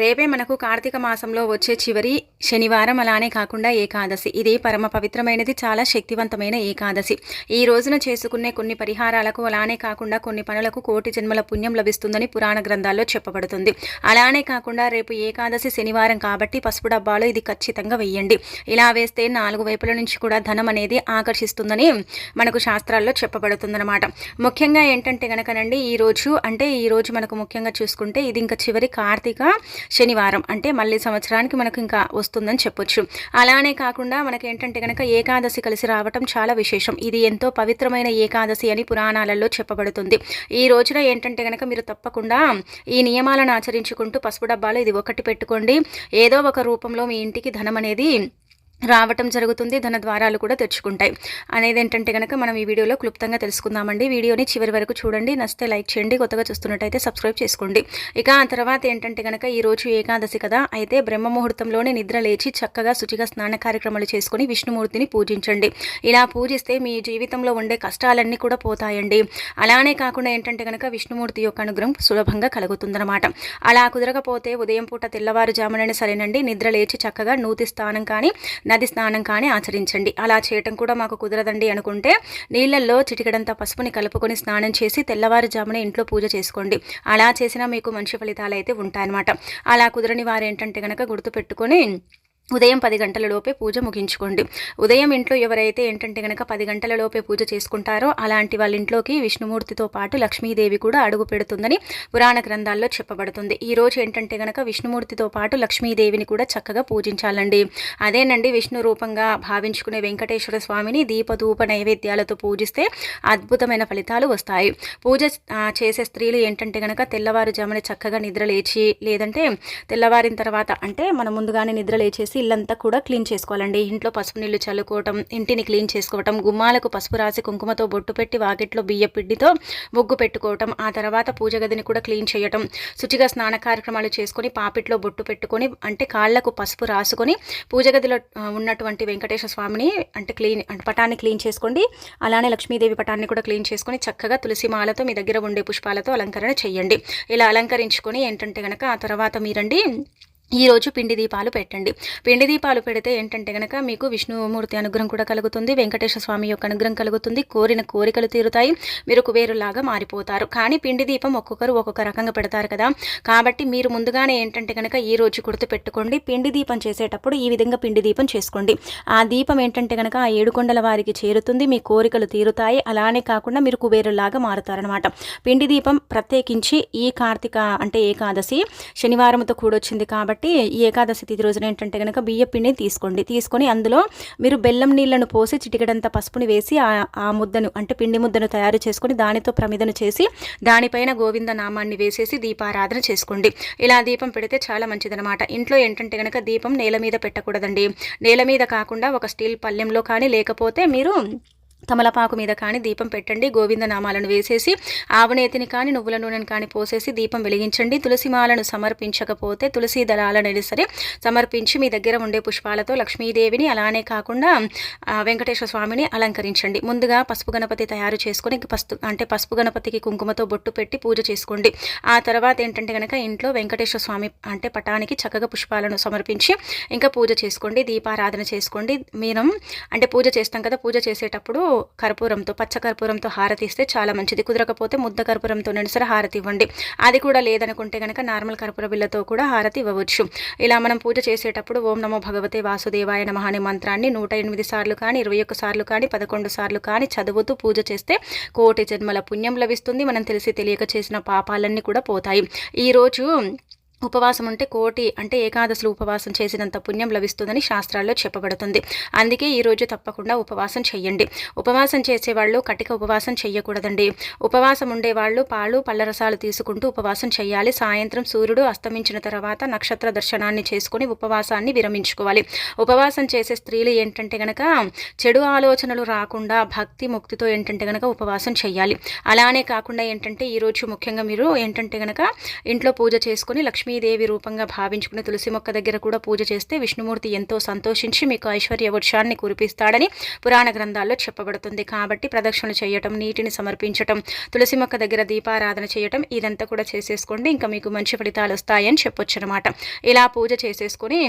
రేపే మనకు కార్తీక మాసంలో వచ్చే చివరి శనివారం అలానే కాకుండా ఏకాదశి. ఇది పరమ పవిత్రమైనది చాలా శక్తివంతమైన ఏకాదశి. ఈ రోజున చేసుకునే కొన్ని పరిహారాలకు అలానే కాకుండా కొన్ని పనులకు కోటి జన్మల పుణ్యం లభిస్తుందని పురాణ గ్రంథాల్లో చెప్పబడుతుంది. అలానే కాకుండా రేపు ఏకాదశి శనివారం కాబట్టి పసుపు డబ్బాలో ఇది ఖచ్చితంగా వెయ్యండి. ఇలా వేస్తే నాలుగు వైపుల నుంచి కూడా ధనం అనేది ఆకర్షిస్తుందని మనకు శాస్త్రాల్లో చెప్పబడుతుందన్నమాట. ముఖ్యంగా ఏంటంటే కనుకనండి ఈ రోజు అంటే ఈ రోజు మనకు ముఖ్యంగా చూసుకుంటే ఇది ఇంకా చివరి కార్తీక శనివారం. అంటే మళ్ళీ సంవత్సరానికి మనకు ఇంకా వస్తుందని చెప్పొచ్చు. అలానే కాకుండా మనకి ఏంటంటే కనుక ఏకాదశి కలిసి రావటం చాలా విశేషం. ఇది ఎంతో పవిత్రమైన ఏకాదశి అని పురాణాలలో చెప్పబడుతుంది. ఈ రోజున ఏంటంటే కనుక మీరు తప్పకుండా ఈ నియమాలను ఆచరించుకుంటూ పసుపు డబ్బాలో ఇది ఒకటి పెట్టుకోండి. ఏదో ఒక రూపంలో మీ ఇంటికి ధనం అనేది రావటం జరుగుతుంది ధన ద్వారాలు కూడా తెచ్చుకుంటాయి. అనేది ఏంటంటే కనుక మనం ఈ వీడియోలో క్లుప్తంగా తెలుసుకుందామండి. వీడియోని చివరి వరకు చూడండి నచ్చితే లైక్ చేయండి కొత్తగా చూస్తున్నట్టయితే సబ్స్క్రైబ్ చేసుకోండి. ఇక ఆ తర్వాత ఏంటంటే కనుక ఈరోజు ఏకాదశి కదా అయితే బ్రహ్మ ముహూర్తంలోనే నిద్ర లేచి చక్కగా శుచిగా స్నాన కార్యక్రమాలు చేసుకుని విష్ణుమూర్తిని పూజించండి. ఇలా పూజిస్తే మీ జీవితంలో ఉండే కష్టాలన్నీ కూడా పోతాయండి. అలానే కాకుండా ఏంటంటే కనుక విష్ణుమూర్తి యొక్క అనుగ్రహం సులభంగా కలుగుతుందన్నమాట. అలా కుదరకపోతే ఉదయం పూట తెల్లవారుజామునని సరేనండి. నిద్ర లేచి చక్కగా నూతి స్థానం కానీ నది స్నానం కానీ ఆచరించండి. అలా చేయటం కూడా మాకు కుదరదండి అనుకుంటే నీళ్ళల్లో చిటికడంత పసుపుని కలుపుకొని స్నానం చేసి తెల్లవారుజామున ఇంట్లో పూజ చేసుకోండి. అలా చేసినా మీకు మంచి ఫలితాలు అయితే ఉంటాయన్నమాట. అలా కుదరని వారు ఏంటంటే కనుక గుర్తుపెట్టుకొని ఉదయం పది గంటల లోపే పూజ ముగించుకోండి. ఉదయం ఇంట్లో ఎవరైతే ఏంటంటే కనుక పది గంటల లోపే పూజ చేసుకుంటారో అలాంటి వాళ్ళ ఇంట్లోకి విష్ణుమూర్తితో పాటు లక్ష్మీదేవి కూడా అడుగు పెడుతుందని పురాణ గ్రంథాల్లో చెప్పబడుతుంది. ఈ రోజు ఏంటంటే కనుక విష్ణుమూర్తితో పాటు లక్ష్మీదేవిని కూడా చక్కగా పూజించాలండి. అదేనండి విష్ణు రూపంగా భావించుకునే వెంకటేశ్వర స్వామిని దీపధూప నైవేద్యాలతో పూజిస్తే అద్భుతమైన ఫలితాలు వస్తాయి. పూజ చేసే స్త్రీలు ఏంటంటే కనుక తెల్లవారుజామున చక్కగా నిద్ర లేచి లేదంటే తెల్లవారిన తర్వాత అంటే మనం ముందుగానే నిద్ర లేచేసి ఇల్లంతా కూడా క్లీన్ చేసుకోవాలండి. ఇంట్లో పసుపు నీళ్ళు చల్లుకోవటం ఇంటిని క్లీన్ చేసుకోవటం గుమ్మాలకు పసుపు రాసి కుంకుమతో బొట్టు పెట్టి వాకిట్లో బియ్య పిండితో బొగ్గు పెట్టుకోవటం ఆ తర్వాత పూజ గదిని కూడా క్లీన్ చేయటం శుచిగా స్నాన కార్యక్రమాలు చేసుకొని పాపిట్లో బొట్టు పెట్టుకొని అంటే కాళ్ళకు పసుపు రాసుకొని పూజ గదిలో ఉన్నటువంటి వెంకటేశ్వర స్వామిని అంటే క్లీన్ అంటే పటాన్ని క్లీన్ చేసుకోండి. అలానే లక్ష్మీదేవి పటాన్ని కూడా క్లీన్ చేసుకొని చక్కగా తులసి మాలతో మీ దగ్గర ఉండే పుష్పాలతో అలంకరణ చేయండి. ఇలా అలంకరించుకొని ఏంటంటే కనుక ఆ తర్వాత మీరండి ఈరోజు పిండి దీపాలు పెట్టండి. పిండి దీపాలు పెడితే ఏంటంటే కనుక మీకు విష్ణుమూర్తి అనుగ్రహం కూడా కలుగుతుంది వెంకటేశ్వర స్వామి యొక్క అనుగ్రహం కలుగుతుంది కోరిన కోరికలు తీరుతాయి మీరు కుబేరులాగా మారిపోతారు. కానీ పిండి దీపం ఒక్కొక్కరు ఒక్కొక్క రకంగా పెడతారు కదా. కాబట్టి మీరు ముందుగానే ఏంటంటే కనుక ఈ రోజు గుర్తు పెట్టుకోండి పిండి దీపం చేసేటప్పుడు ఈ విధంగా పిండి దీపం చేసుకోండి. ఆ దీపం ఏంటంటే కనుక ఆ ఏడుకొండల వారికి చేరుతుంది మీ కోరికలు తీరుతాయి అలానే కాకుండా మీరు కుబేరులాగా మారుతారనమాట పిండి దీపం ప్రత్యేకించి ఈ కార్తీక అంటే ఏకాదశి శనివారంతో కూడొచ్చింది కాబట్టి కాబట్టి ఈ ఏకాదశి తిథి రోజున ఏంటంటే కనుక బియ్య పిండిని తీసుకోండి. తీసుకొని అందులో మీరు బెల్లం నీళ్ళను పోసి చిటికడంత పసుపుని వేసి ఆ ముద్దను అంటే పిండి ముద్దను తయారు చేసుకొని దానితో ప్రమిదను చేసి దానిపైన గోవింద నామాన్ని వేసేసి దీపారాధన చేసుకోండి. ఇలా దీపం పెడితే చాలా మంచిదనమాట ఇంట్లో ఏంటంటే కనుక దీపం నేల మీద పెట్టకూడదండి. నేల మీద కాకుండా ఒక స్టీల్ పల్లెంలో కానీ లేకపోతే మీరు తమలపాకు మీద కానీ దీపం పెట్టండి గోవింద నామాలను వేసేసి ఆవనేతిని కానీ నువ్వుల నూనెను కానీ పోసేసి దీపం వెలిగించండి. తులసిమాలను సమర్పించకపోతే తులసి దళాలనేది సరే సమర్పించి మీ దగ్గర ఉండే పుష్పాలతో లక్ష్మీదేవిని అలానే కాకుండా వెంకటేశ్వర స్వామిని అలంకరించండి. ముందుగా పసుపు గణపతి తయారు చేసుకొని పసుపు అంటే పసుపు గణపతికి కుంకుమతో బొట్టు పెట్టి పూజ చేసుకోండి. ఆ తర్వాత ఏంటంటే కనుక ఇంట్లో వెంకటేశ్వర స్వామి అంటే పటానికి చక్కగా పుష్పాలను సమర్పించి ఇంకా పూజ చేసుకోండి దీపారాధన చేసుకోండి. మీరు అంటే పూజ చేస్తాం కదా పూజ చేసేటప్పుడు కర్పూరంతో పచ్చ కర్పూరంతో హారతి ఇస్తే చాలా మంచిది. కుదరకపోతే ముద్ద కర్పూరంతో సరే హారతి ఇవ్వండి. అది కూడా లేదనుకుంటే కనుక నార్మల్ కర్పూర బిల్లతో కూడా హారతి ఇవ్వవచ్చు. ఇలా మనం పూజ చేసేటప్పుడు ఓం నమో భగవతే వాసుదేవాయ నమ అనే మంత్రాన్ని నూట ఎనిమిది సార్లు కానీ ఇరవై ఒక్క సార్లు కానీ పదకొండు సార్లు కానీ చదువుతూ పూజ చేస్తే కోటి జన్మల పుణ్యం లభిస్తుంది. మనం తెలిసి తెలియక చేసిన పాపాలన్నీ కూడా పోతాయి. ఈరోజు ఉపవాసం ఉంటే కోటి అంటే ఏకాదశులు ఉపవాసం చేసినంత పుణ్యం లభిస్తుందని శాస్త్రాల్లో చెప్పబడుతుంది. అందుకే ఈరోజు తప్పకుండా ఉపవాసం చెయ్యండి. ఉపవాసం చేసేవాళ్ళు కటిక ఉపవాసం చెయ్యకూడదండి. ఉపవాసం ఉండేవాళ్ళు పాలు పళ్ళరసాలు తీసుకుంటూ ఉపవాసం చేయాలి సాయంత్రం సూర్యుడు అస్తమించిన తర్వాత నక్షత్ర దర్శనాన్ని చేసుకుని ఉపవాసాన్ని విరమించుకోవాలి. ఉపవాసం చేసే స్త్రీలు ఏంటంటే గనక చెడు ఆలోచనలు రాకుండా భక్తి ముక్తితో ఏంటంటే గనక ఉపవాసం చేయాలి అలానే కాకుండా ఏంటంటే ఈరోజు ముఖ్యంగా మీరు ఏంటంటే గనక ఇంట్లో పూజ చేసుకుని లక్ష్మీ లక్ష్మీదేవి రూపంగా భావించుకుని తులసి మొక్క దగ్గర కూడా పూజ చేస్తే విష్ణుమూర్తి ఎంతో సంతోషించి మీకు ఐశ్వర్య వృక్షాన్ని కురిపిస్తాడని పురాణ గ్రంథాల్లో చెప్పబడుతుంది. కాబట్టి ప్రదక్షిణలు చేయటం నీటిని సమర్పించటం తులసి మొక్క దగ్గర దీపారాధన చేయటం ఇదంతా కూడా చేసేసుకోండి. ఇంకా మీకు మంచి ఫలితాలు వస్తాయని చెప్పొచ్చు అనమాట ఇలా పూజ చేసేసుకొని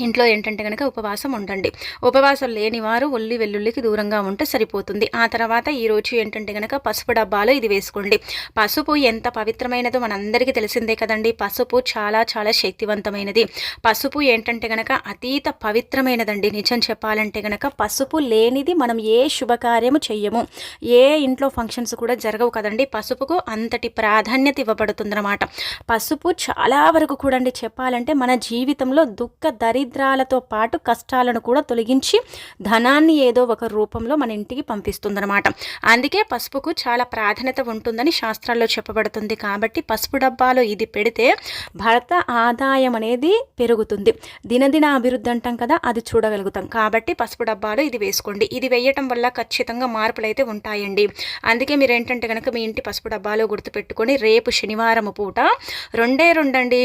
ఇంట్లో ఏంటంటే కనుక ఉపవాసం ఉండండి. ఉపవాసం లేని వారు ఒల్లి వెల్లుల్లికి దూరంగా ఉంటే సరిపోతుంది. ఆ తర్వాత ఈరోజు ఏంటంటే కనుక పసుపు డబ్బాలో ఇది వేసుకోండి. పసుపు ఎంత పవిత్రమైనదో మనందరికీ తెలిసిందే కదండి. పసుపు చాలా చాలా శక్తివంతమైనది. పసుపు ఏంటంటే కనుక అతీత పవిత్రమైనదండి. నిజం చెప్పాలంటే కనుక పసుపు లేనిది మనం ఏ శుభకార్యము చెయ్యము. ఏ ఇంట్లో ఫంక్షన్స్ కూడా జరగవు కదండి. పసుపుకు అంతటి ప్రాధాన్యత ఇవ్వబడుతుందన్నమాట. పసుపు చాలా వరకు కూడా చెప్పాలంటే మన జీవితంలో దుఃఖ దరి దరిద్రాలతో పాటు కష్టాలను కూడా తొలగించి ధనాన్ని ఏదో ఒక రూపంలో మన ఇంటికి పంపిస్తుందన్నమాట. అందుకే పసుపుకు చాలా ప్రాధాన్యత ఉంటుందని శాస్త్రాల్లో చెప్పబడుతుంది. కాబట్టి పసుపు డబ్బాలో ఇది పెడితే భర్త ఆదాయం అనేది పెరుగుతుంది. దినదిన అభివృద్ధి అంటాం కదా అది చూడగలుగుతాం. కాబట్టి పసుపు డబ్బాలో ఇది వేసుకోండి. ఇది వేయటం వల్ల ఖచ్చితంగా మార్పులు అయితే ఉంటాయండి. అందుకే మీరు ఏంటంటే కనుక మీ ఇంటి పసుపు డబ్బాలో గుర్తుపెట్టుకొని రేపు శనివారం పూట రెండే రెండండి.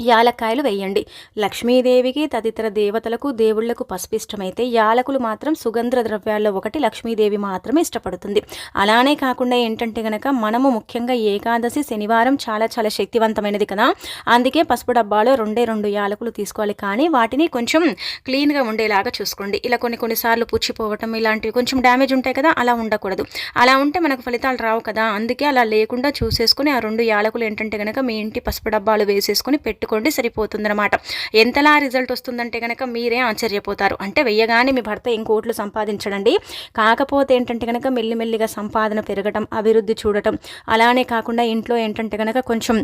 యాలక్కాయలు వేయండి. లక్ష్మీదేవికి తదితర దేవతలకు దేవుళ్ళకు పసుపు ఇష్టమైతే యాలకులు మాత్రం సుగంధ ద్రవ్యాల్లో ఒకటి లక్ష్మీదేవి మాత్రమే ఇష్టపడుతుంది. అలానే కాకుండా ఏంటంటే గనక మనము ముఖ్యంగా ఏకాదశి శనివారం చాలా చాలా శక్తివంతమైనది కదా. అందుకే పసుపు డబ్బాలో రెండే రెండు యాలకులు తీసుకోవాలి. కానీ వాటిని కొంచెం క్లీన్గా ఉండేలాగా చూసుకోండి. ఇలా కొన్ని కొన్నిసార్లు పుచ్చిపోవటం ఇలాంటివి కొంచెం డ్యామేజ్ ఉంటాయి కదా అలా ఉండకూడదు. అలా ఉంటే మనకు ఫలితాలు రావు కదా. అందుకే అలా లేకుండా చూసేసుకుని ఆ రెండు యాలకులు ఏంటంటే కనుక మీ ఇంటి పసుపు డబ్బాలు వేసేసుకుని పెట్టు పెట్టుకోండి సరిపోతుందనమాట ఎంతలా రిజల్ట్ వస్తుందంటే కనుక మీరే ఆశ్చర్యపోతారు. అంటే వెయ్యగానే మీ భర్త ఇంకోట్లు సంపాదించడండి. కాకపోతే ఏంటంటే కనుక మెల్లిమెల్లిగా సంపాదన పెరగటం అభివృద్ధి చూడటం అలానే కాకుండా ఇంట్లో ఏంటంటే కనుక కొంచెం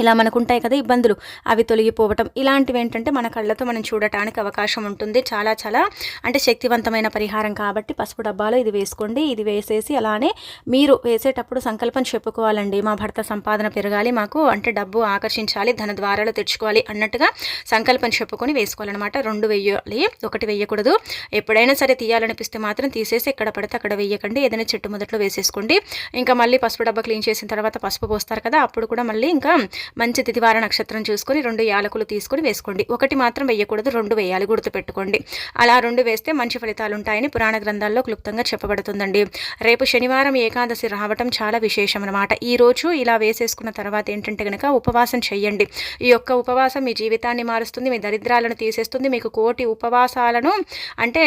ఇలా మనకు ఉంటాయి కదా ఇబ్బందులు. అవి తొలగిపోవటం ఇలాంటివి ఏంటంటే మన కళ్ళతో మనం చూడటానికి అవకాశం ఉంటుంది. చాలా చాలా అంటే శక్తివంతమైన పరిహారం కాబట్టి పసుపు డబ్బాలో ఇది వేసుకోండి. ఇది వేసేసి అలానే మీరు వేసేటప్పుడు సంకల్పం చెప్పుకోవాలండి. మా భర్త సంపాదన పెరగాలి. మాకు అంటే డబ్బు ఆకర్షించాలి. ధన ద్వారాలు తెచ్చుకోవాలి అన్నట్టుగా సంకల్పం చెప్పుకొని వేసుకోవాలన్నమాట. రెండు వెయ్యాలి ఒకటి వేయకూడదు. ఎప్పుడైనా సరే తీయాలనిపిస్తే మాత్రం తీసేసి ఎక్కడ పడితే అక్కడ వేయకండి. ఏదైనా చెట్టు మొదట్లో వేసేసుకోండి. ఇంకా మళ్ళీ పసుపు డబ్బా క్లీన్ చేసిన తర్వాత పసుపు పోస్తారు కదా అప్పుడు కూడా మళ్ళీ ఇంకా మంచి తిథివార నక్షత్రం చూసుకొని రెండు యాలకులు తీసుకొని వేసుకోండి. ఒకటి మాత్రం వేయకూడదు రెండు వేయాలి గుర్తుపెట్టుకోండి. అలా రెండు వేస్తే మంచి ఫలితాలు ఉంటాయని పురాణ గ్రంథాల్లో క్లుప్తంగా చెప్పబడుతుందండి. రేపు శనివారం ఏకాదశి రావటం చాలా విశేషం అనమాట ఈ రోజు ఇలా వేసేసుకున్న తర్వాత ఏంటంటే కనుక ఉపవాసం చెయ్యండి ఈ యొక్క ఉపవాసం మీ జీవితాన్ని మారుస్తుంది మీ దరిద్రాలను తీసేస్తుంది మీకు కోటి ఉపవాసాలను అంటే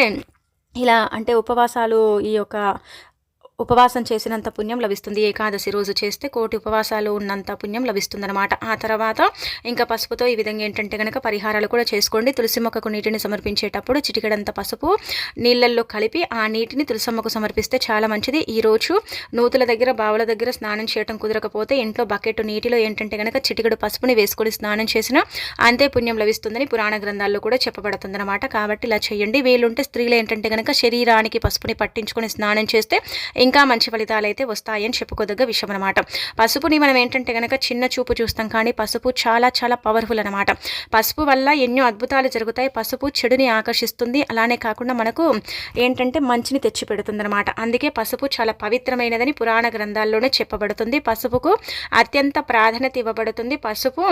ఇలా అంటే ఉపవాసాలు ఈ యొక్క ఉపవాసం చేసినంత పుణ్యం లభిస్తుంది. ఏకాదశి రోజు చేస్తే కోటి ఉపవాసాలు ఉన్నంత పుణ్యం లభిస్తుందన్నమాట. ఆ తర్వాత ఇంకా పసుపుతో ఈ విధంగా ఏంటంటే కనుక పరిహారాలు కూడా చేసుకోండి. తులసి మొక్కకు నీటిని సమర్పించేటప్పుడు చిటికడంత పసుపు నీళ్ళల్లో కలిపి ఆ నీటిని తులసమ్మకు సమర్పిస్తే చాలా మంచిది. ఈరోజు నూతుల దగ్గర బావుల దగ్గర స్నానం చేయడం కుదరకపోతే ఇంట్లో బకెట్ నీటిలో ఏంటంటే కనుక చిటికడు పసుపుని వేసుకొని స్నానం చేసినా అంతే పుణ్యం లభిస్తుందని పురాణ గ్రంథాల్లో కూడా చెప్పబడుతుందన్నమాట. కాబట్టి ఇలా చేయండి. వీలుంటే స్త్రీలు ఏంటంటే కనుక శరీరానికి పసుపుని పట్టించుకొని స్నానం చేస్తే ఇంకా మంచి ఫలితాలు అయితే వస్తాయని చెప్పుకోదగ్గ విషయం అనమాట పసుపుని మనం ఏంటంటే కనుక చిన్న చూపు చూస్తాం కానీ పసుపు చాలా చాలా పవర్ఫుల్ అనమాట పసుపు వల్ల ఎన్నో అద్భుతాలు జరుగుతాయి. పసుపు చెడుని ఆకర్షిస్తుంది. అలానే కాకుండా మనకు ఏంటంటే మంచిని తెచ్చి పెడుతుంది అనమాట అందుకే పసుపు చాలా పవిత్రమైనదని పురాణ గ్రంథాల్లోనే చెప్పబడుతుంది. పసుపుకు అత్యంత ప్రాధాన్యత ఇవ్వబడుతుంది. పసుపు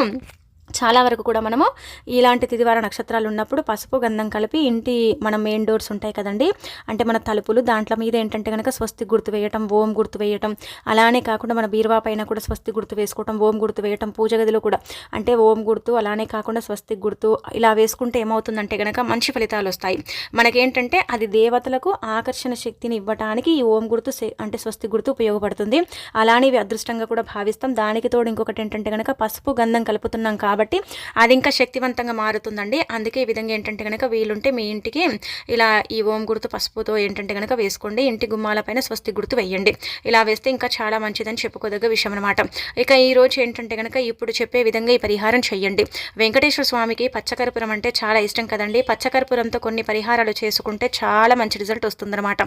చాలా వరకు కూడా మనము ఇలాంటి తిదివార నక్షత్రాలు ఉన్నప్పుడు పసుపు గంధం కలిపి ఇంటి మన మెయిన్ డోర్స్ ఉంటాయి కదండి. అంటే మన తలుపులు దాంట్లో మీద ఏంటంటే కనుక స్వస్తి గుర్తు వేయటం ఓం గుర్తు వేయటం అలానే కాకుండా మన బీరువా పైన కూడా స్వస్తి గుర్తు వేసుకోవటం ఓం గుర్తు వేయటం పూజ గదిలో కూడా. అంటే ఓం గుర్తు అలానే కాకుండా స్వస్తి గుర్తు ఇలా వేసుకుంటే ఏమవుతుందంటే కనుక మంచి ఫలితాలు వస్తాయి. మనకేంటంటే అది దేవతలకు ఆకర్షణ శక్తిని ఇవ్వటానికి ఈ ఓం గుర్తు అంటే స్వస్తి గుర్తు ఉపయోగపడుతుంది. అలానే అదృష్టంగా కూడా భావిస్తాం. దానికి తోడు ఇంకొకటి ఏంటంటే కనుక పసుపు గంధం కలుపుతున్నాం కాబట్టి కాబట్టి అది ఇంకా శక్తివంతంగా మారుతుందండి. అందుకే ఈ విధంగా ఏంటంటే కనుక వీలుంటే మీ ఇంటికి ఇలా ఈ ఓం గుర్తు పసుపుతో ఏంటంటే కనుక వేసుకోండి. ఇంటి గుమ్మాలపైన స్వస్తి గుర్తు వేయండి. ఇలా వేస్తే ఇంకా చాలా మంచిదని చెప్పుకోదగ్గ విషయం అనమాట ఇక ఈ రోజు ఏంటంటే కనుక ఇప్పుడు చెప్పే విధంగా ఈ పరిహారం చేయండి. వెంకటేశ్వర స్వామికి పచ్చకర్పూరం అంటే చాలా ఇష్టం కదండి. పచ్చకర్పూరంతో కొన్ని పరిహారాలు చేసుకుంటే చాలా మంచి రిజల్ట్ వస్తుందన్నమాట.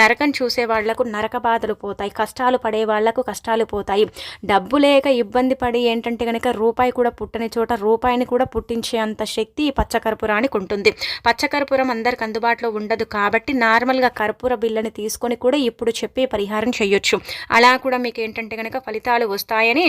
నరకం చూసే వాళ్ళకు నరక బాధలు పోతాయి. కష్టాలు పడే వాళ్ళకు కష్టాలు పోతాయి. డబ్బు లేక ఇబ్బంది పడి ఏంటంటే కనుక రూపాయి కూడా పుట్టని చోట చోట రూపాయిని కూడా పుట్టించే అంత శక్తి ఈ పచ్చకర్పూరానికి ఉంటుంది. పచ్చకర్పూరం అందరికి అందుబాటులో ఉండదు కాబట్టి నార్మల్గా కర్పూర బిల్లని తీసుకొని కూడా ఇప్పుడు చెప్పే పరిహారం చేయొచ్చు. అలా కూడా మీకు ఏంటంటే కనుక ఫలితాలు వస్తాయని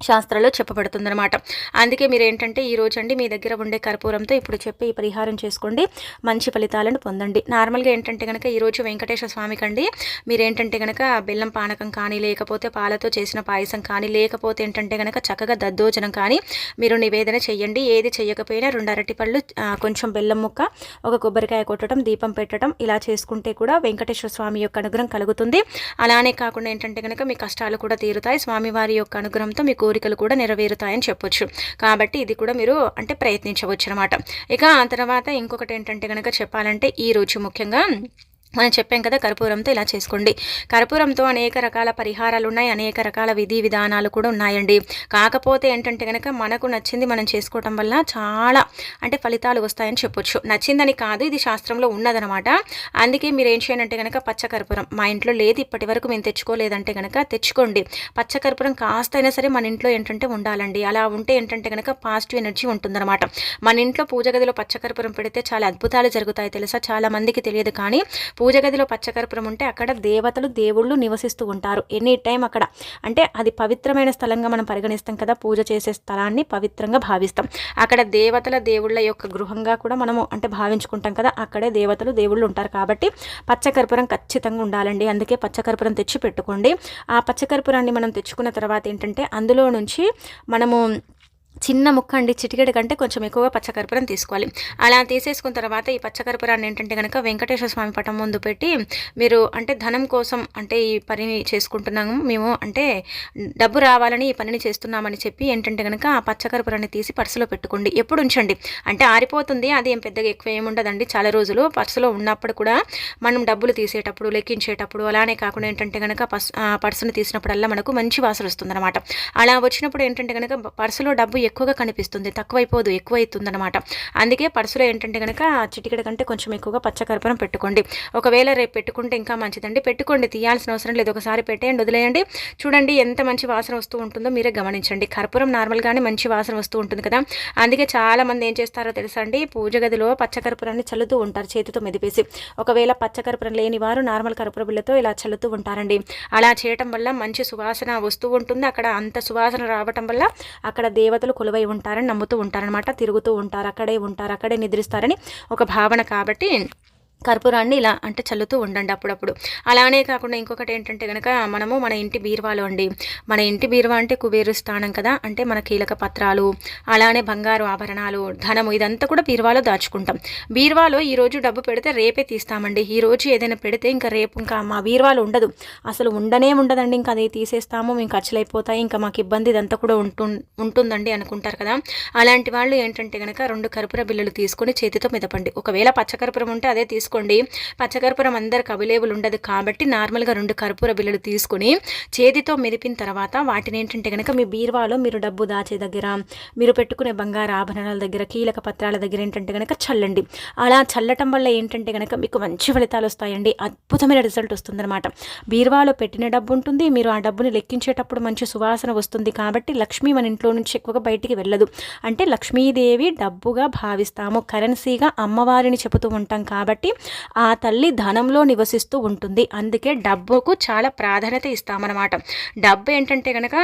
శాస్త్రాల్లో చెప్పబడుతుందనమాట అందుకే మీరు ఏంటంటే ఈ రోజు అండి మీ దగ్గర ఉండే కర్పూరంతో ఇప్పుడు చెప్పి ఈ పరిహారం చేసుకోండి. మంచి ఫలితాలను పొందండి. నార్మల్గా ఏంటంటే కనుక ఈరోజు వెంకటేశ్వర స్వామికి అండి మీరేంటంటే కనుక బెల్లం పానకం కానీ లేకపోతే పాలతో చేసిన పాయసం కానీ లేకపోతే ఏంటంటే కనుక చక్కగా దద్దోజనం కానీ మీరు నివేదన చేయండి ఏది చేయకపోయినా రెండు అరటి పళ్ళు కొంచెం బెల్లం ముక్క ఒక కొబ్బరికాయ కొట్టడం దీపం పెట్టడం ఇలా చేసుకుంటే కూడా వెంకటేశ్వర స్వామి యొక్క అనుగ్రహం కలుగుతుంది. అలానే కాకుండా ఏంటంటే కనుక మీ కష్టాలు కూడా తీరుతాయి. స్వామివారి యొక్క అనుగ్రహంతో మీకు కోరికలు కూడా నెరవేరుతాయని చెప్పొచ్చు. కాబట్టి ఇది కూడా మీరు అంటే ప్రయత్నించవచ్చు అనమాట ఇక ఆ తర్వాత ఇంకొకటి ఏంటంటే కనుక చెప్పాలంటే ఈ రోజు ముఖ్యంగా మనం చెప్పాం కదా కర్పూరంతో ఇలా చేసుకోండి. కర్పూరంతో అనేక రకాల పరిహారాలు ఉన్నాయి అనేక రకాల విధి విధానాలు కూడా ఉన్నాయండి. కాకపోతే ఏంటంటే కనుక మనకు నచ్చింది మనం చేసుకోవటం వల్ల చాలా అంటే ఫలితాలు వస్తాయని చెప్పొచ్చు. నచ్చిందని కాదు ఇది శాస్త్రంలో ఉన్నదనమాట. అందుకే మీరు ఏం చేయనంటే కనుక పచ్చకర్పూరం మా ఇంట్లో లేదు ఇప్పటి వరకు మేము తెచ్చుకోలేదంటే కనుక తెచ్చుకోండి. పచ్చకర్పూరం కాస్త అయినా సరే మన ఇంట్లో ఏంటంటే ఉండాలండి. అలా ఉంటే ఏంటంటే కనుక పాజిటివ్ ఎనర్జీ ఉంటుందన్నమాట మన ఇంట్లో పూజ గదిలో పచ్చకర్పూరం పెడితే చాలా అద్భుతాలు జరుగుతాయి తెలుసా? చాలా మందికి తెలియదు కానీ పూజ గదిలో పచ్చకర్పూరం ఉంటే అక్కడ దేవతలు దేవుళ్ళు నివసిస్తూ ఉంటారు. ఎనీ టైం అక్కడ. అంటే అది పవిత్రమైన స్థలంగా మనం పరిగణిస్తాం కదా పూజ చేసే స్థలాన్ని పవిత్రంగా భావిస్తాం. అక్కడ దేవతల దేవుళ్ళ యొక్క గృహంగా కూడా మనము అంటే భావించుకుంటాం కదా అక్కడే దేవతలు దేవుళ్ళు ఉంటారు కాబట్టి పచ్చకర్పూరం ఖచ్చితంగా ఉండాలండి. అందుకే పచ్చకర్పూరం తెచ్చి పెట్టుకోండి. ఆ పచ్చకర్పూరాన్ని మనం తెచ్చుకున్న తర్వాత ఏంటంటే అందులో నుంచి మనము చిన్న ముక్క అండి చిటికెడు కంటే కొంచెం ఎక్కువగా పచ్చకర్పూరం తీసుకోవాలి. అలా తీసేసుకున్న తర్వాత ఈ పచ్చకర్పూరాన్ని ఏంటంటే కనుక వెంకటేశ్వర స్వామి పటం ముందు పెట్టి మీరు అంటే ధనం కోసం అంటే ఈ పనిని చేసుకుంటున్నాము. మేము అంటే డబ్బు రావాలని ఈ పనిని చేస్తున్నామని చెప్పి ఏంటంటే కనుక ఆ పచ్చకర్పూరాన్ని తీసి పర్సులో పెట్టుకోండి. ఎప్పుడు ఉంచండి. అంటే ఆరిపోతుంది అది ఏం పెద్దగా ఎక్కువ ఏముండదండి చాలా రోజులు పర్సులో ఉన్నప్పుడు కూడా మనం డబ్బులు తీసేటప్పుడు లెక్కించేటప్పుడు అలానే కాకుండా ఏంటంటే కనుక పర్స్ పర్సును తీసినప్పుడల్లా మనకు మంచి వాసన వస్తుందన్నమాట. అలా వచ్చినప్పుడు ఏంటంటే కనుక పర్సులో డబ్బు ఎక్కువగా కనిపిస్తుంది. తక్కువైపోదు ఎక్కువ అవుతుంది అనమాట అందుకే పర్సులో ఏంటంటే కనుక చిటికెడ కంటే కొంచెం ఎక్కువగా పచ్చకర్పూరం పెట్టుకోండి. ఒకవేళ రేపు పెట్టుకుంటే ఇంకా మంచిదండి. పెట్టుకోండి తీయాల్సిన అవసరం లేదు. ఒకసారి పెట్టేయండి వదిలేయండి. చూడండి ఎంత మంచి వాసన వస్తూ ఉంటుందో మీరే గమనించండి. కర్పూరం నార్మల్గానే మంచి వాసన వస్తూ ఉంటుంది కదా. అందుకే చాలా మంది ఏం చేస్తారో తెలుసా అండి? పూజ గదిలో పచ్చకర్పూరాన్ని చల్లుతూ ఉంటారు చేతితో మెదిపేసి. ఒకవేళ పచ్చకర్పూరం లేని వారు నార్మల్ కర్పూర బిళ్ళతో ఇలా చల్లుతూ ఉంటారండి. అలా చేయటం వల్ల మంచి సువాసన వస్తూ ఉంటుంది. అక్కడ అంత సువాసన రావటం వల్ల అక్కడ దేవతలు కొలువై ఉంటారని నమ్ముతూ ఉంటారనమాట తిరుగుతూ ఉంటారు అక్కడే ఉంటారు అక్కడే నిద్రిస్తారని ఒక భావన కాబట్టి కర్పూరాన్ని ఇలా అంటే చల్లుతూ ఉండండి అప్పుడప్పుడు. అలానే కాకుండా ఇంకొకటి ఏంటంటే కనుక మనము మన ఇంటి బీరువాలో అండి. మన ఇంటి బీరువా అంటే కుబేరు స్థానం కదా. అంటే మన కీలక పత్రాలు అలానే బంగారు ఆభరణాలు ధనము ఇదంతా కూడా బీరువాలో దాచుకుంటాం. బీరువాలో ఈరోజు డబ్బు పెడితే రేపే తీస్తామండి. ఈ రోజు ఏదైనా పెడితే ఇంకా రేపు ఇంకా మా బీరువాలో ఉండదు. అసలు ఉండనే ఉండదండి. ఇంకా అది తీసేస్తాము మేము ఖర్చులు అయిపోతాయి ఇంకా మాకు ఇబ్బంది ఇదంతా కూడా ఉంటు ఉంటుందండి అనుకుంటారు కదా. అలాంటి వాళ్ళు ఏంటంటే కనుక రెండు కర్పూర బిల్లులు తీసుకొని చేతితో మిదపండి. ఒకవేళ పచ్చకర్పూరం ఉంటే అదే తీసుకు తీసుకోండి. పచ్చకర్పూరం అందరికి అవైలబుల్ ఉండదు కాబట్టి నార్మల్గా రెండు కర్పూర బిళ్ళలు తీసుకుని చేతితో మెదిపిన తర్వాత వాటిని ఏంటంటే కనుక మీ బీరువాలో మీరు డబ్బు దాచే దగ్గర మీరు పెట్టుకునే బంగారు ఆభరణాల దగ్గర కీలక పత్రాల దగ్గర ఏంటంటే కనుక చల్లండి. అలా చల్లటం వల్ల ఏంటంటే కనుక మీకు మంచి ఫలితాలు వస్తాయండి. అద్భుతమైన రిజల్ట్ వస్తుందన్నమాట. బీరువాలో పెట్టిన డబ్బు ఉంటుంది. మీరు ఆ డబ్బుని లెక్కించేటప్పుడు మంచి సువాసన వస్తుంది కాబట్టి లక్ష్మి మన ఇంట్లో నుంచి ఎక్కువగా బయటికి వెళ్ళదు. అంటే లక్ష్మీదేవి డబ్బుగా భావిస్తాము. కరెన్సీగా అమ్మవారిని చెబుతూ ఉంటాం కాబట్టి ఆ తల్లి ధనంలో నివసిస్తూ ఉంటుంది. అందుకే డబ్బుకు చాలా ప్రాధాన్యత ఇస్తామన్నమాట. డబ్బు ఏంటంటే కనుక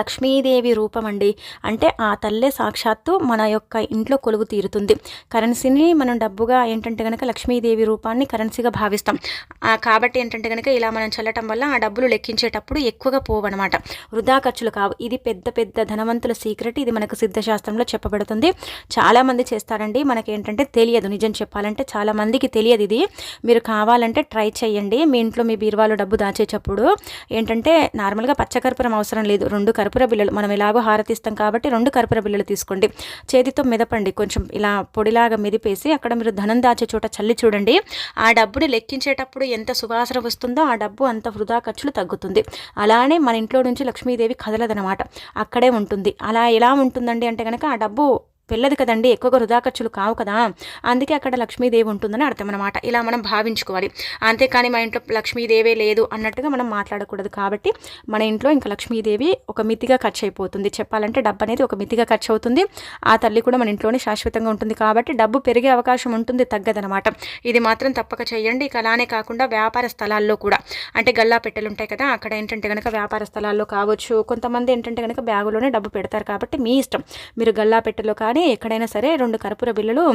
లక్ష్మీదేవి రూపం అండి అంటే ఆ తల్లే సాక్షాత్తు మన యొక్క ఇంట్లో కొలువు తీరుతుంది. కరెన్సీని మనం డబ్బుగా ఏంటంటే కనుక లక్ష్మీదేవి రూపాన్ని కరెన్సీగా భావిస్తాం. కాబట్టి ఏంటంటే కనుక ఇలా మనం చల్లటం వల్ల ఆ డబ్బులు లెక్కించేటప్పుడు ఎక్కువగా పోవన్నమాట వృధా ఖర్చులు కావు. ఇది పెద్ద పెద్ద ధనవంతుల సీక్రెట్. ఇది మనకు సిద్ధశాస్త్రంలో చెప్పబడుతుంది. చాలామంది చేస్తారండి. మనకేంటంటే తెలియదు. నిజం చెప్పాలంటే చాలామందికి తెలియదు ఇది. మీరు కావాలంటే ట్రై చేయండి. మీ ఇంట్లో మీ బీరువాలో డబ్బు దాచేటప్పుడు ఏంటంటే నార్మల్గా పచ్చకర్పూరం అవసరం లేదు. రెండు కర్పూర బిళ్ళలు మనం ఎలాగో హారతిస్తాం కాబట్టి రెండు కర్పూర బిళ్ళలు తీసుకోండి. చేతితో మెదపండి. కొంచెం ఇలా పొడిలాగా మెదిపేసి అక్కడ మీరు ధనం దాచే చోట చల్లి చూడండి. ఆ డబ్బుని లెక్కించేటప్పుడు ఎంత సువాసన వస్తుందో ఆ డబ్బు అంత వృధా ఖర్చులు తగ్గుతుంది. అలానే మన ఇంట్లో నుంచి లక్ష్మీదేవి కదలదనమాట. అక్కడే ఉంటుంది. అలా ఎలా ఉంటుందండి అంటే కనుక ఆ డబ్బు వెళ్ళదు కదండి ఎక్కువగా వృధా ఖర్చులు కావు కదా. అందుకే అక్కడ లక్ష్మీదేవి ఉంటుందని అర్థం అనమాట ఇలా మనం భావించుకోవాలి. అంతేకాని మా ఇంట్లో లక్ష్మీదేవే లేదు అన్నట్టుగా మనం మాట్లాడకూడదు కాబట్టి మన ఇంట్లో ఇంకా లక్ష్మీదేవి ఒక మితిగా ఖర్చు అయిపోతుంది చెప్పాలంటే డబ్బు అనేది ఒక మితిగా ఖర్చు అవుతుంది ఆ తల్లి కూడా మన ఇంట్లోనే శాశ్వతంగా ఉంటుంది కాబట్టి డబ్బు పెరిగే అవకాశం ఉంటుంది తగ్గదనమాట ఇది మాత్రం తప్పక చేయండి ఇక అలానే కాకుండా వ్యాపార స్థలాల్లో కూడా. అంటే గల్లా పెట్టెలు ఉంటాయి కదా అక్కడ ఏంటంటే కనుక వ్యాపార స్థలాల్లో కావచ్చు. కొంతమంది ఏంటంటే కనుక బ్యాగులోనే డబ్బు పెడతారు కాబట్టి మీ ఇష్టం. మీరు గల్లా పెట్టెలో కానీ ఎక్కడైనా సరే రెండు కర్పూర బిళ్ళలు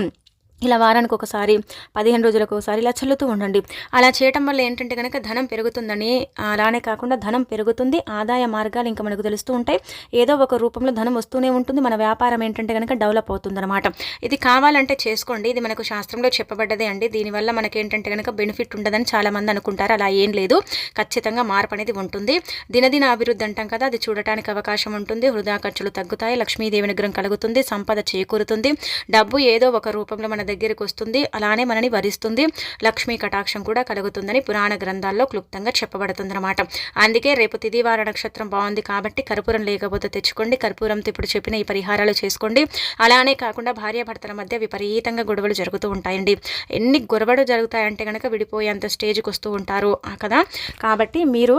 ఇలా వారానికి ఒకసారి పదిహేను రోజులకు ఒకసారి ఇలా చల్లుతూ ఉండండి. అలా చేయటం వల్ల ఏంటంటే కనుక ధనం పెరుగుతుందని అలానే కాకుండా ధనం పెరుగుతుంది ఆదాయ మార్గాలు ఇంకా మనకు తెలుస్తూ ఉంటాయి. ఏదో ఒక రూపంలో ధనం వస్తూనే ఉంటుంది మన వ్యాపారం ఏంటంటే కనుక డెవలప్ అవుతుందన్నమాట. ఇది కావాలంటే చేసుకోండి. ఇది మనకు శాస్త్రంలో చెప్పబడ్డదే అండి. దీనివల్ల మనకి ఏంటంటే కనుక బెనిఫిట్ ఉండదని చాలామంది అనుకుంటారు. అలా ఏం లేదు. ఖచ్చితంగా మార్పు అనేది ఉంటుంది. దినదిన అభివృద్ధి అంటాం కదా అది చూడటానికి అవకాశం ఉంటుంది. హృదయ ఖర్చులు తగ్గుతాయి లక్ష్మీదేవి నిగ్రహం కలుగుతుంది సంపద చేకూరుతుంది. డబ్బు ఏదో ఒక రూపంలో మన దగ్గరికి వస్తుంది అలానే మనని వరిస్తుంది. లక్ష్మీ కటాక్షం కూడా కలుగుతుందని పురాణ గ్రంథాల్లో క్లుప్తంగా చెప్పబడుతుందన్నమాట. అందుకే రేపు తిదివార నక్షత్రం బాగుంది కాబట్టి కర్పూరం లేకపోతే తెచ్చుకోండి. కర్పూరంతో ఇప్పుడు చెప్పిన ఈ పరిహారాలు చేసుకోండి. అలానే కాకుండా భార్యాభర్తల మధ్య విపరీతంగా గొడవలు జరుగుతూ ఉంటాయండి. ఎన్ని గొడవలు జరుగుతాయంటే కనుక విడిపోయేంత స్టేజ్కి వస్తూ ఉంటారు కదా? కాబట్టి మీరు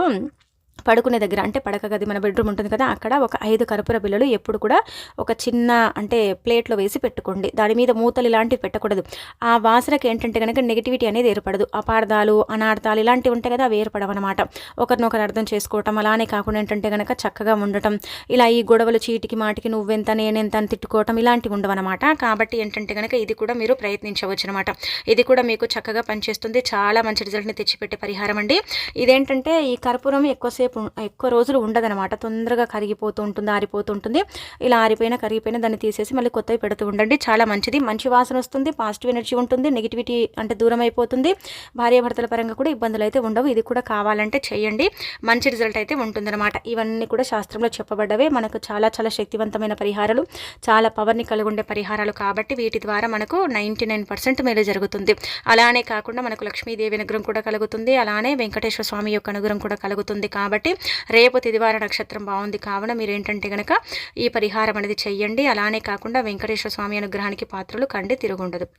పడుకునే దగ్గర అంటే పడక గది మన బెడ్రూమ్ ఉంటుంది కదా అక్కడ ఒక ఐదు కర్పూర బిళ్ళలు ఎప్పుడు కూడా ఒక చిన్న అంటే ప్లేట్లో వేసి పెట్టుకోండి. దాని మీద మూతలు ఇలాంటివి పెట్టకూడదు. ఆ వాసనకి ఏంటంటే కనుక నెగిటివిటీ అనేది ఏర్పడదు. అపార్థాలు అనార్థాలు ఇలాంటివి ఉంటాయి కదా అవి ఏర్పడవన్నమాట ఒకరినొకరు అర్థం చేసుకోవటం అలానే కాకుండా ఏంటంటే కనుక చక్కగా ఉండటం ఇలా ఈ గొడవలు చీటికి మాటికి నువ్వెంత నేనెంత అని తిట్టుకోవటం ఇలాంటివి ఉండవన్నమాట కాబట్టి ఏంటంటే కనుక ఇది కూడా మీరు ప్రయత్నించవచ్చు అనమాట ఇది కూడా మీకు చక్కగా పనిచేస్తుంది. చాలా మంచి రిజల్ట్ని తెచ్చిపెట్టే పరిహారం అండి. ఇదేంటంటే ఈ కర్పూరం ఎక్కువసేపు ఎక్కువసేపు ఎక్కువ రోజులు ఉండదనమాట తొందరగా కరిగిపోతూ ఉంటుంది ఆరిపోతూ ఉంటుంది. ఇలా ఆరిపోయిన కరిగిపోయిన దాన్ని తీసేసి మళ్ళీ కొత్తవి పెడుతూ ఉండండి. చాలా మంచిది. మంచి వాసన వస్తుంది పాజిటివ్ ఎనర్జీ ఉంటుంది నెగిటివిటీ అంటే దూరం అయిపోతుంది. భార్యాభర్తల పరంగా కూడా ఇబ్బందులు అయితే ఉండవు. ఇది కూడా కావాలంటే చేయండి. మంచి రిజల్ట్ అయితే ఉంటుందన్నమాట. ఇవన్నీ కూడా శాస్త్రంలో చెప్పబడ్డవే. మనకు చాలా చాలా శక్తివంతమైన పరిహారాలు చాలా పవర్ని కలిగి ఉండే పరిహారాలు కాబట్టి వీటి ద్వారా మనకు నైంటీ నైన్ పర్సెంట్ మేలు జరుగుతుంది. అలానే కాకుండా మనకు లక్ష్మీదేవి అనుగ్రహం కూడా కలుగుతుంది. అలానే వెంకటేశ్వర స్వామి యొక్క అనుగ్రహం కూడా కలుగుతుంది కాబట్టి కాబట్టి రేపు తిదివార నక్షత్రం బాగుంది కావున మీరు ఏంటంటే కనుక ఈ పరిహారం అనేది చెయ్యండి. అలానే కాకుండా వెంకటేశ్వర స్వామి అనుగ్రహానికి పాత్రలు కండి తిరుగుండదు.